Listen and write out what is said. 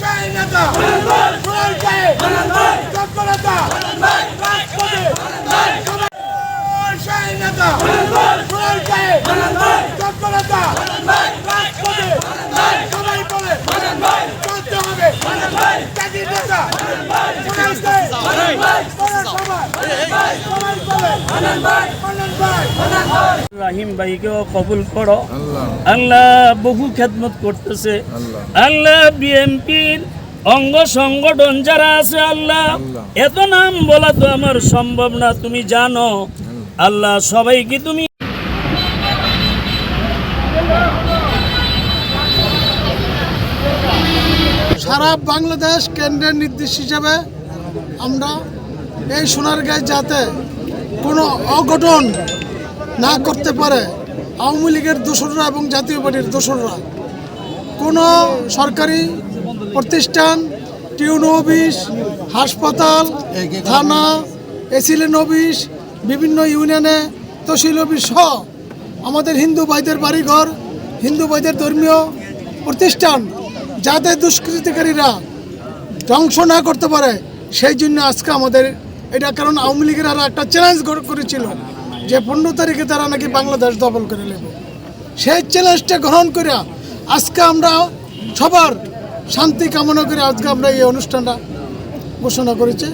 স্বাধীনতা প্রয়োগে তৎপরতা রাজপথে স্বাধীনতা প্রয়োগে রাহিম ভাইকেও কবুল করো। আল্লাহ। বহু খেদমত করতেছে। আল্লাহ। বিএনপির অঙ্গ সংগঠন যারা আছে আল্লাহ এত নাম বলা তো আমার সম্ভব না তুমি জানো। আল্লাহ। সবাই কি তুমি সারা বাংলাদেশ কেন্দ্রের নির্দেশ হিসাবে আমরা এই সোনারগাঁয় যাতে কোনো অঘটন না করতে পারে, আওয়ামী লীগের দোসররা এবং জাতীয় পার্টির দোসররা। কোনো সরকারি প্রতিষ্ঠান, টিউন অফিস, হাসপাতাল, থানা এসিলেন অফিস, বিভিন্ন ইউনিয়নে তহসিল অফিস সহ আমাদের হিন্দু ভাইদের বাড়িঘর, হিন্দু ভাইদের ধর্মীয় প্রতিষ্ঠান যাতে দুষ্কৃতিকারীরা ধ্বংস না করতে পারে, সেই জন্য আজকে আমাদের এটা কারণ আওয়ামী লীগের আর একটা চ্যালেঞ্জ করেছিল। যে পনেরো তারিখে তারা নাকি বাংলাদেশ দখল করে নেবে। সেই চ্যালেঞ্জটা গ্রহণ করিয়া আজকে আমরা সবার শান্তি কামনা করে আজকে আমরা এই অনুষ্ঠানটা ঘোষণা করেছি।